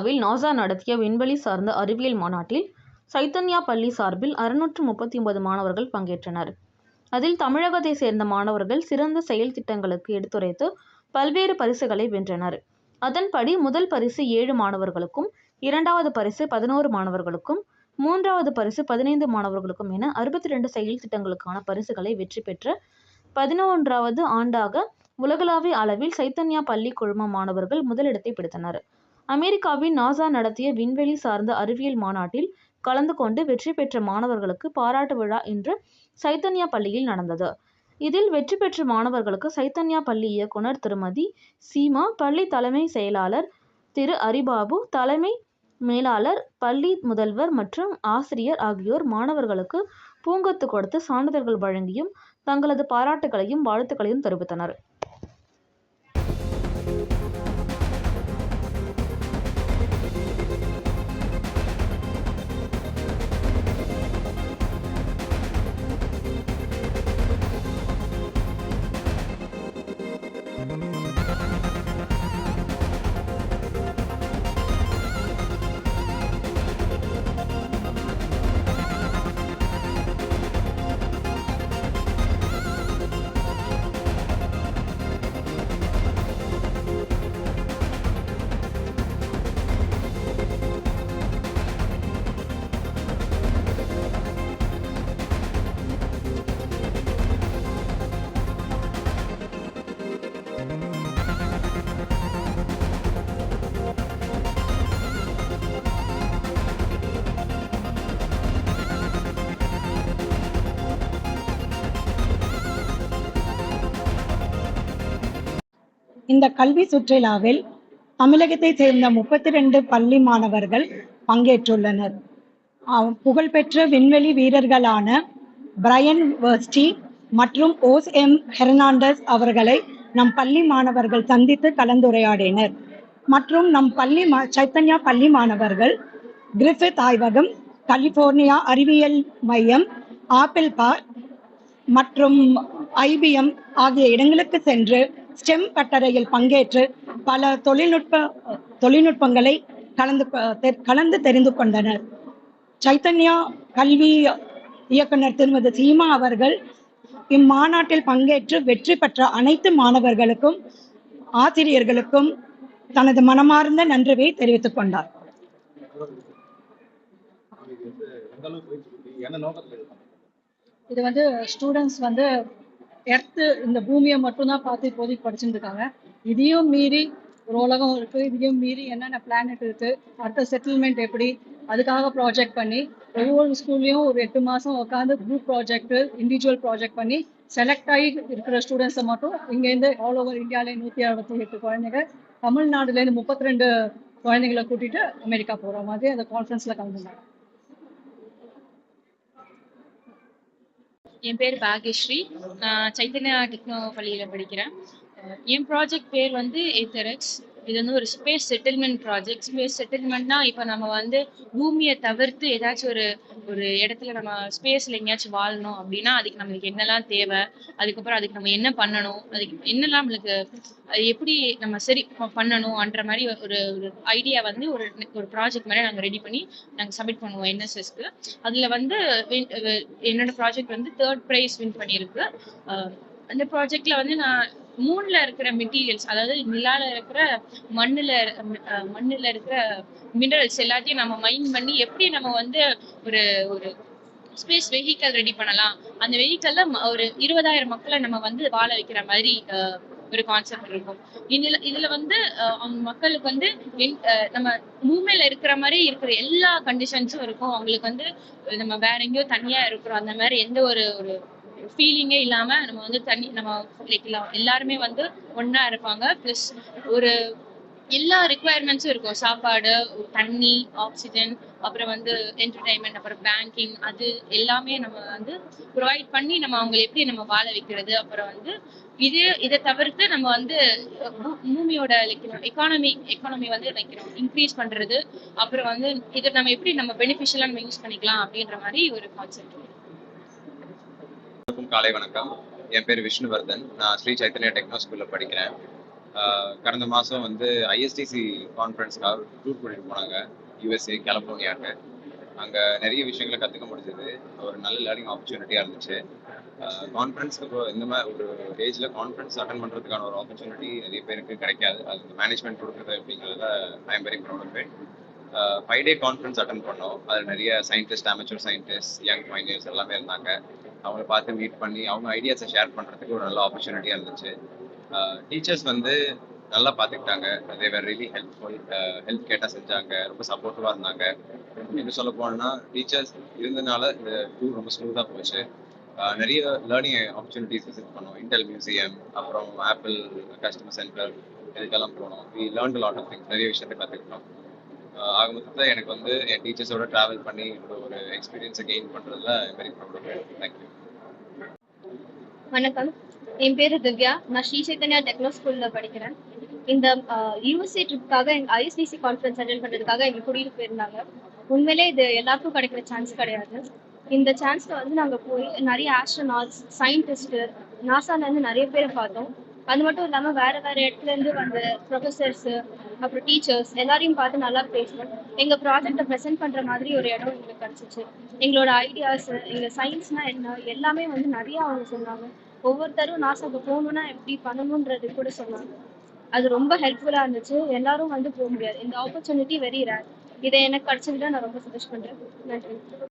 அமெரிக்காவில் நாசா நடத்திய விண்வெளி சார்ந்த அறிவியல் மாநாட்டில் சைத்தன்யா பள்ளி சார்பில் அறுநூற்று முப்பத்தி ஒன்பது மாணவர்கள் பங்கேற்றனர். அதில் தமிழகத்தை சேர்ந்த மாணவர்கள் சிறந்த செயல் திட்டங்களுக்கு எடுத்துரைத்து பல்வேறு பரிசுகளை வென்றனர். அதன்படி முதல் பரிசு ஏழு மாணவர்களுக்கும், இரண்டாவது பரிசு பதினோரு மாணவர்களுக்கும், மூன்றாவது பரிசு பதினைந்து மாணவர்களுக்கும் என அறுபத்தி ரெண்டு செயல் திட்டங்களுக்கான பரிசுகளை வெற்றி பெற்ற பதினொன்றாவது ஆண்டாக உலகளாவிய அளவில் சைத்தன்யா பள்ளி குழும மாணவர்கள் முதலிடத்தை பிடித்தனர். அமெரிக்காவின் நாசா நடத்திய விண்வெளி சார்ந்த அறிவியல் மாநாட்டில் கலந்து கொண்டு வெற்றி பெற்ற மாணவர்களுக்கு பாராட்டு விழா இன்று சைத்தன்யா பள்ளியில் நடந்தது. இதில் வெற்றி பெற்ற மாணவர்களுக்கு சைத்தன்யா பள்ளி இயக்குனர் திருமதி சீமா, பள்ளி தலைமை செயலாளர் திரு அரிபாபு, தலைமை மேலாளர், பள்ளி முதல்வர் மற்றும் ஆசிரியர் ஆகியோர் மாணவர்களுக்கு பூங்கொத்து கொடுத்து சான்றிதழ்கள் வழங்கியும் தங்களது பாராட்டுகளையும், வாழ்த்துக்களையும் தெரிவித்தனர். இந்த கல்வி சுற்றுலாவில் தமிழகத்தைச் சேர்ந்த முப்பத்தி ரெண்டு பள்ளி மாணவர்கள் பங்கேற்றுள்ளனர். புகழ்பெற்ற விண்வெளி வீரர்களான பிரையன் வர்ஸ்டி மற்றும் ஓஸ் எம் ஹெர்னாண்டஸ் அவர்களை நம் பள்ளி மாணவர்கள் சந்தித்து கலந்துரையாடினர். மற்றும் நம் பள்ளி மா- சைத்தன்யா பள்ளி மாணவர்கள் கிரிஃபித் ஆய்வகம் கலிபோர்னியா அறிவியல் மையம் ஆப்பிள் பார்க் மற்றும் ஐபிஎம் ஆகிய இடங்களுக்கு சென்று ஸ்டெம் பட்டறையில் பங்கேற்று பல தொழில்நுட்ப தொழில்நுட்பங்களை கலந்து கொ- தெ- கலந்து தெரிந்து கொண்டனர். சைத்தன்யா கல்வி இயக்குனர் திருமதி சீமா அவர்கள் இம்மாநாட்டில் பங்கேற்று வெற்றி பெற்ற அனைத்து மாணவர்களுக்கும் ஆசிரியர்களுக்கும் தனது மனமார்ந்த நன்றியை தெரிவித்துக் கொண்டார். இது வந்து ஸ்டூடெண்ட்ஸ் வந்து எர்த்து இந்த பூமியை மட்டும்தான் பார்த்து இப்போதைக்கு படிச்சுட்டு இருக்காங்க இதையும் மீறி ஒரு உலகம் இருக்கு. இதையும் மீறி என்னென்ன பிளானட் இருக்கு அடுத்த செட்டில்மெண்ட் எப்படி? அதுக்காக ப்ராஜெக்ட் பண்ணி ஒவ்வொரு ஸ்கூல்லையும் ஒரு எட்டு மாசம் உட்காந்து குரூப் ப்ராஜெக்ட் இண்டிவிஜுவல் ப்ராஜெக்ட் பண்ணி செலக்ட் ஆகி இருக்கிற ஸ்டூடெண்ட்ஸை மட்டும் இங்கேருந்து ஆல் ஓவர் இந்தியாவிலே நூற்றி அறுபத்தி எட்டு குழந்தைங்க தமிழ்நாடுலேருந்து முப்பத்தி ரெண்டு குழந்தைங்களை கூட்டிட்டு அமெரிக்கா போகிற மாதிரி அந்த கான்ஃபரன்ஸில் கலந்துருந்தாங்க. என் பேர் பாகியஸ்ரீ நான் சைத்தன்யா டெக்னோ பள்ளியில் படிக்கிறேன். என் ப்ராஜெக்ட் பேர் வந்து ஏத்தரெக்ஸ் இது வந்து ஒரு ஸ்பேஸ் செட்டில்மெண்ட் ப்ராஜெக்ட் ஸ்பேஸ் செட்டில்மெண்ட்னா இப்போ நம்ம வந்து பூமியை தவிர்த்து ஏதாச்சும் ஒரு ஒரு இடத்துல நம்ம ஸ்பேஸில் எங்கேயாச்சும் வாழணும் அப்படின்னா அதுக்கு நம்மளுக்கு என்னெல்லாம் தேவை? அதுக்கப்புறம் அதுக்கு நம்ம என்ன பண்ணணும்? அதுக்கு என்னெல்லாம் நம்மளுக்கு அது எப்படி நம்ம சரி பண்ணணும்ன்ற மாதிரி ஒரு ஒரு ஐடியா வந்து ஒரு ஒரு ப்ராஜெக்ட் மாதிரி நாங்கள் ரெடி பண்ணி நாங்கள் சப்மிட் பண்ணுவோம் என்எஸ்எஸ்க்கு அதில் வந்து என்னோட ப்ராஜெக்ட் வந்து தேர்ட் ப்ரைஸ் வின் பண்ணியிருக்கு. அந்த ப்ராஜெக்ட்ல வந்து நான் மூணுல இருக்கிற மெட்டீரியல்ஸ் அதாவது நிலால இருக்கிற மண்ணுல மண்ணுல இருக்கிற மினரல்ஸ் எல்லாத்தையும் நம்ம மைன் பண்ணி எப்படி நம்ம வந்து ஒரு ஒரு ஸ்பேஸ் வெஹிக்கல் ரெடி பண்ணலாம்? அந்த வெஹிக்கல்ல ஒரு இருபதாயிரம் மக்களை நம்ம வந்து வாழ வைக்கிற மாதிரி ஒரு கான்செப்ட் இருக்கும். இதுல இதுல வந்து மக்களுக்கு வந்து நம்ம பூமியில இருக்கிற மாதிரி இருக்கிற எல்லா கண்டிஷன்ஸும் இருக்கும். அவங்களுக்கு வந்து நம்ம வேற எங்கேயோ தனியா இருக்கிறோம். அந்த மாதிரி எந்த ஒரு ஒரு ஃபீலிங்கே இல்லாம நம்ம வந்து தனி நம்ம லைக் எல்லாருமே வந்து ஒன்றா இருப்பாங்க. ப்ளஸ் ஒரு எல்லா ரிக்குவயர்மெண்ட்ஸும் இருக்கும். சாப்பாடு தண்ணி ஆக்சிஜன் அப்புறம் வந்து என்டர்டைன்மெண்ட் அப்புறம் பேங்கிங் அது எல்லாமே நம்ம வந்து ப்ரொவைட் பண்ணி நம்ம அவங்களை எப்படி நம்ம வாழ வைக்கிறது அப்புறம் வந்து இது இதை தவிர்த்து நம்ம வந்து பூமியோட பூமியோட எக்கானமி எக்கானமி வந்து லைக் இன்க்ரீஸ் பண்றது அப்புறம் வந்து இதை நம்ம எப்படி நம்ம பெனிஃபிஷியலாக நம்ம யூஸ் பண்ணிக்கலாம் அப்படின்ற மாதிரி ஒரு கான்செப்ட் காலை வணக்கம். என் பேர் விஷ்ணுவர்தன். நான் ஸ்ரீ சைத்தன்யா டெக்னோ ஸ்கூலில் படிக்கிறேன். கடந்த மாதம் வந்து ஐஎஸ்டிசி கான்ஃபரன்ஸ்க்காக டூர் கூட்டிகிட்டு போனாங்க. யூஎஸ்ஏ கலிஃபோர்னியாவுக்கு அங்கே நிறைய விஷயங்களை கற்றுக்க முடிஞ்சது. ஒரு நல்ல லேர்னிங் ஆப்பர்ச்சுனிட்டியாக இருந்துச்சு. கான்ஃபரன்ஸ்க்கு இந்த மாதிரி ஒரு ஏஜில் கான்ஃபரன்ஸ் அட்டன் பண்ணுறதுக்கான ஒரு ஆப்பர்ச்சுனிட்டி நிறைய பேருக்கு கிடைக்காது. அது மேனேஜ்மெண்ட் கொடுக்குறது அப்படிங்கிறத I am very proud of five day conference attend பண்ணோம். அதில் நிறைய scientist amateur scientist young miners எல்லாமே இருந்தாங்க. அவங்கள பார்த்து மீட் பண்ணி அவங்க ஐடியாஸை ஷேர் பண்ணுறதுக்கு ஒரு நல்ல ஆப்பர்ச்சுனிட்டியாக இருந்துச்சு. டீச்சர்ஸ் வந்து நல்லா பார்த்துக்கிட்டாங்க. தேவர் ரியலி ஹெல்ப்ஃபுல் ஹெல்ப் கேட்டால் செஞ்சாங்க. ரொம்ப சப்போர்ட்டிவாக இருந்தாங்க. என்ன சொல்ல போனோம்னா டீச்சர்ஸ் இருந்தனால இந்த டூர் ரொம்ப ஸ்மூத்தாக போச்சு. நிறைய லேர்னிங் ஆப்பர்ச்சுனிட்டிஸ் விசிட் பண்ணோம். இன்டெல் மியூசியம் அப்புறம் ஆப்பிள் கஸ்டமர் சென்டர் இதுக்கெல்லாம் போனோம். We learn lot of things நிறைய விஷயத்தை கற்றுக்கிட்டோம் ஆக மொத்தத்தில் எனக்கு வந்து என் டீச்சர்ஸோட ட்ராவல் பண்ணி ஒரு எக்ஸ்பீரியன்ஸை கெயின் பண்ணுறதுல வெரி ப்ராப்ளம் தேங்க்யூ வணக்கம். என் பேரு திவ்யா. நான் ஸ்ரீ சைத்தன்யா டெக்னோ ஸ்கூல்ல படிக்கிறேன். இந்த யூஎஸ்ஏ ட்ரிப்காக எங்க ஐஎஸ்டிசி கான்ஃபரன்ஸ் அட்டன் பண்றதுக்காக எங்க கூட்டிட்டு போயிருந்தாங்க உண்மையிலே இது எல்லாருக்கும் கிடைக்கிற சான்ஸ் கிடையாது. இந்த சான்ஸ்ல வந்து நாங்க போய் நிறைய ஆஸ்ட்ரோநாட்ஸ் சயின்டிஸ்ட் நாசால இருந்து நிறைய பேரை பார்த்தோம். அது மட்டும் இல்லாம வேற வேற இடத்துல இருந்து வந்த ப்ரொஃபசர்ஸ் அப்புறம் டீச்சர்ஸ் எல்லாரையும் பார்த்து நல்லா பேசணும். எங்கள் ப்ராஜெக்டை ப்ரெசென்ட் பண்ணுற மாதிரி ஒரு இடம் எங்களுக்கு கிடச்சிச்சு. எங்களோட ஐடியாஸ் எங்கள் சயின்ஸ்னால் என்ன எல்லாமே வந்து நிறையா அவங்க சொன்னாங்க. ஒவ்வொருத்தரும் நாசாக்கு போகணுன்னா எப்படி பண்ணணுன்றது கூட சொன்னாங்க. அது ரொம்ப ஹெல்ப்ஃபுல்லாக இருந்துச்சு. எல்லாரும் வந்து போக முடியாது. இந்த ஆப்பர்ச்சுனிட்டி வெரி ரேர் இதை எனக்கு கிடைச்சதுல நான் ரொம்ப சந்தோஷப்படுறேன். நன்றி.